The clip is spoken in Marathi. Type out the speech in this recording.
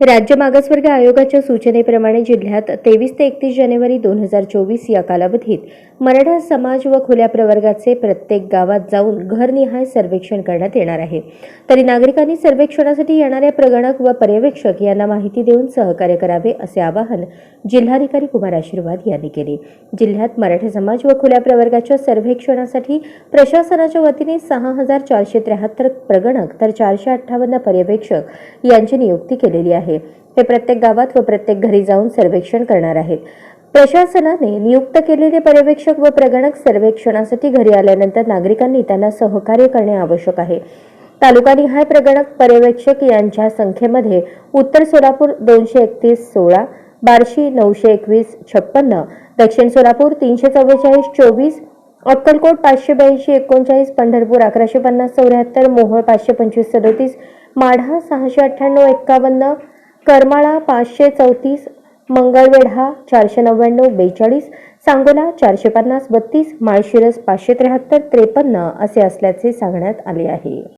राज्य मागासवर्ग आयोगाच्या सूचनेप्रमाणे जिल्ह्यात तेवीस ते एकतीस जानेवारी दोन हजार चोवीस या कालावधीत मराठा समाज व खुल्या प्रवर्गाचे प्रत्येक गावात जाऊन घरनिहाय सर्वेक्षण करण्यात येणार आहे. तरी नागरिकांनी सर्वेक्षणासाठी येणाऱ्या प्रगणक व पर्यवेक्षक यांना माहिती देऊन सहकार्य करावे असे आवाहन जिल्हाधिकारी कुमार आशीर्वाद यांनी केले. जिल्ह्यात मराठा समाज व खुल्या प्रवर्गाच्या सर्वेक्षणासाठी प्रशासनाच्या वतीने सहा हजार चारशे त्र्याहत्तर प्रगणक तर चारशे अठ्ठावन्न पर्यवेक्षक यांची नियुक्ती केलेली आहे. ते प्रत्येक गावात व प्रत्येक घरी जाऊन सर्वेक्षण करणार आहेत. प्रशासनाने नियुक्त केलेले पर्यवेक्षक व प्रगणक सर्वेक्षणासाठी घरी आल्यानंतर नागरिकांनी त्यांना सहकार्य करणे आवश्यक आहे. तालुकानिहाय प्रगणक पर्यवेक्षक यांच्या संख्येमध्ये उत्तर सोलापूर दोनशे एकतीस सोळा बार्शी नऊशे एकवीस छप्पन्न दक्षिण सोलापूर तीनशे चव्वेचाळीस चोवीस अक्कलकोट पाचशे ब्याऐंशी एकोणचाळीस पंढरपूर अकराशे पन्नास चौऱ्याहत्तर मोहोळ पाचशे पंचवीस सदोतीस माढा सहाशे अठ्ठ्याण्णव एक्कावन्न करमाळा पाचशे चौतीस मंगळवेढा चारशे नव्याण्णव बेचाळीस सांगोला चारशे पन्नास बत्तीस माळशिरस पाचशे त्र्याहत्तर त्रेपन्न असे असल्याचे सांगण्यात आले आहे.